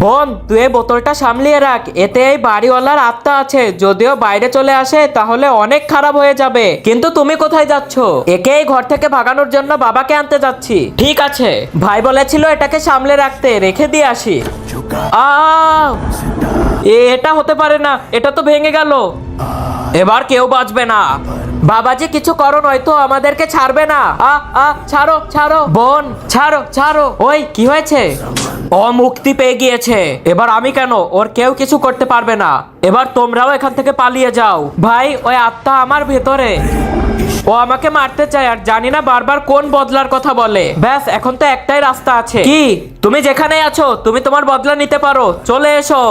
বোন, তুই এই বোতলটা সামলিয়ে রাখ, এতে এই বাড়িওয়ালার আত্মা আছে, যদিও বাইরে চলে আসে, তাহলে অনেক খারাপ হয়ে যাবে। কিন্তু তুমি কোথায় যাচ্ছ? একে এই ঘর থেকে ভাগানোর জন্য বাবাকে আনতে যাচ্ছি। ঠিক আছে। ভাই বলেছিল এটাকে সামলে রাখতে, রেখে দিয়ে আসি। আ এটা হতে পারে না, এটা তো ভেঙে গেল। এবার কেউ বাঁচবে না। বাবাজি, কিছু করো, নয়তো আমাদেরকে ছাড়বে না। আ আ, ছাড়ো ছাড়ো। বোন, ছাড়ো ছাড়ো। ওই, কি হয়েছে? ও মুক্তি পেয়ে গিয়েছে। এবার আমি কেন? ওর কেউ কিছু করতে পারবে না। এবার তোমরাও এখান থেকে পালিয়ে যাও। ভাই, ওই আত্মা আমার ভেতরে। ও আমাকে মারতে চায় আর জানি না বারবার কোন বদলার কথা বলে। ব্যাস, এখন তো একটাই রাস্তা আছে। কি? তুমি যেখানে আছো, তুমি তোমার বদলা নিতে পারো। চলে এসো।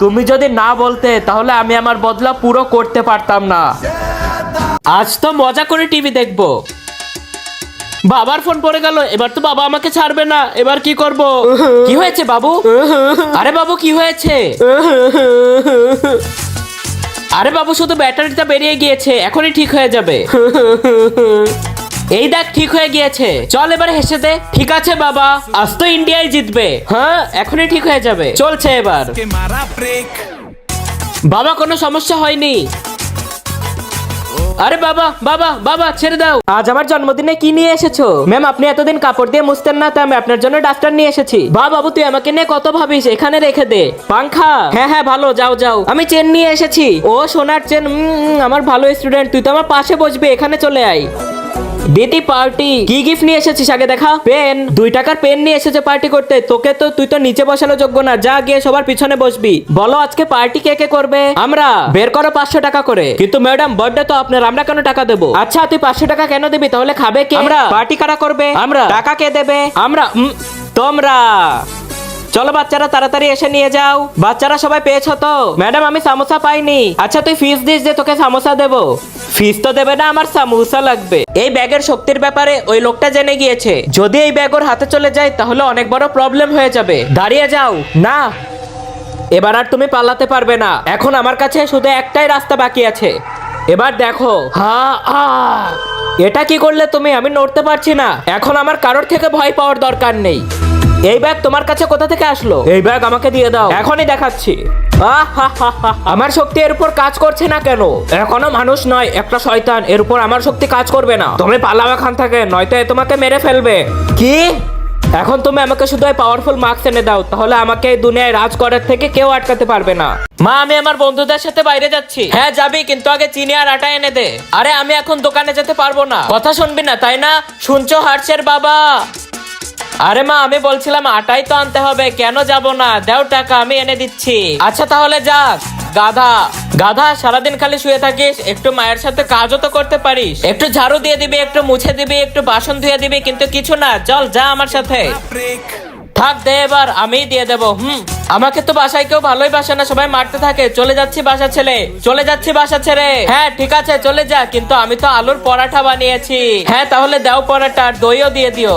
তুমি যদি না বলতে, তাহলে আমি আমার বদলা পুরো করতে পারতাম না। আজ তো মজা করে টিভি দেখব। বাবার ফোন পড়ে গেল, এবার তো বাবা আমাকে ছাড়বে না। এবার কি করব? কি হয়েছে বাবু? আরে বাবু, কি হয়েছে? আরে বাবু শুধু ব্যাটারিটা বেরিয়ে গিয়েছে এখনই ঠিক হয়ে যাবে। এই দেখ ঠিক হয়ে গিয়েছে। চল এবার হেসে দে। ঠিক আছে বাবা আজ তো ইন্ডিয়াই জিতবে। হ্যাঁ এখনই ঠিক হয়ে যাবে। চলছে এবার। বাবা কোনো সমস্যা হয়নি। আরে বাবা বাবা বাবা ছেড়ে দাও। আজ আমার জন্মদিনে কি নিয়ে এসেছ? ম্যাম আপনি এতদিন কাপড় দিয়ে মুছতেন না তাই আমি আপনার জন্য ডাস্টার নিয়ে এসেছি। বা বাবু তুই আমাকে নিয়ে কত ভাবিস? এখানে রেখে দে। পাংখা। হ্যাঁ হ্যাঁ ভালো যাও যাও। আমি চেন নিয়ে এসেছি। ও সোনার চেন আমার ভালো স্টুডেন্ট তুই তো আমার পাশে বসবি এখানে চলে আয়। দিদি পার্টি। কি গিফট নিয়ে এসেছিস আগে দেখা? পেন। দুই টাকার পেন নিয়ে এসেছে পার্টি করতে। তোকে তো তুই তো নিচে বসানো যোগ্য না। যা গিয়ে সবার পিছনে বসবি। বলো আজকে পার্টি কে কে করবে? আমরা। বের করো পাঁচশো টাকা করে। কিন্তু ম্যাডাম বার্থডে তো আপনার আমরা কেন টাকা দেবো? আচ্ছা তুই পাঁচশো টাকা কেন দিবি? তাহলে খাবে কে? আমরা। পার্টি কারা করবে? আমরা। টাকা কে দেবে? আমরা তোমরা। চলো বাচ্চারা তাড়াতাড়ি এসে নিয়ে যাও। বাচ্চারা সবাই পেয়েছ তো? ম্যাডাম, আমি সামোসা পাইনি। আচ্ছা তুই ফিস দিস যে তোকে সামোসা দেবো। ফিস তো দেবে না, আমার সামোসা লাগবে। এই ব্যাগের শক্তির ব্যাপারে ওই লোকটা জেনে গিয়েছে। যদি এই ব্যাগ ওর হাতে চলে যায়, তাহলে অনেক বড় প্রবলেম হয়ে যাবে। দাঁড়িয়ে যাও। না! এবার আর তুমি পালাতে পারবে না। এখন আমার কাছে শুধু একটাই রাস্তা বাকি আছে। এবার দেখো। হা, আ! এটা কি করলে তুমি? আমি নড়তে পারছি না। এখন আমার কারোর থেকে ভয় পাওয়ার দরকার নেই। এই ব্যাগ তোমার কাছে কোথা থেকে আসলো? এই ব্যাগ আমাকে দিয়ে দাও। এখনই দেখাচ্ছি। আমার শক্তি এর উপর কাজ করছে না কেন? এখনও মানুষ নয় একটা শয়তান। এর উপর আমার শক্তি কাজ করবে না। তুমি পালাও এখান থেকে নয়তো এ তোমাকে মেরে ফেলবে। কি? এখন তুমি আমাকে শুধু পাওয়ারফুল মার্কস এনে দাও তাহলে আমাকে এই দুনিয়ায় রাজ করার থেকে কেউ আটকাতে পারবে না। মা আমি আমার বন্ধুদের সাথে বাইরে যাচ্ছি। হ্যাঁ যাবি কিন্তু আগে চিনি আর আটা এনে দে। আরে আমি এখন দোকানে যেতে পারব না। কথা শুনবি না তাই না? শুনছো হার্ষের বাবা? আরে মা, আমি বলছিলাম আটাই তো আনতে হবে, কেন যাব না? দাও টাকা, আমি এনে দিচ্ছি। আচ্ছা তাহলে যাক গাধা। গাধা, সারাদিন খালি শুয়ে থাকিস, একটু মায়ের সাথে কাজও তো করতে পারিস। একটু ঝাড়ু দিয়ে দিবি, একটু মুছে দিবি, একটু বাসন ধুয়ে দিবি, কিন্তু কিছু না। চল, যা আমার সাথে। থাক দে এবার, আমিই দিয়ে দেবো, হুম। আমাকে তো বাসায় কেউ ভালোই বাসে না, সবাই মারতে থাকে। চলে যাচ্ছি বাসা ছেড়ে। চলে যাচ্ছি বাসা ছেড়ে। হ্যাঁ ঠিক আছে, চলে যা, কিন্তু আমি তো আলুর পরাঠা বানিয়েছি। হ্যাঁ তাহলে দাও পরাঠা আর দইও দিয়ে দিও।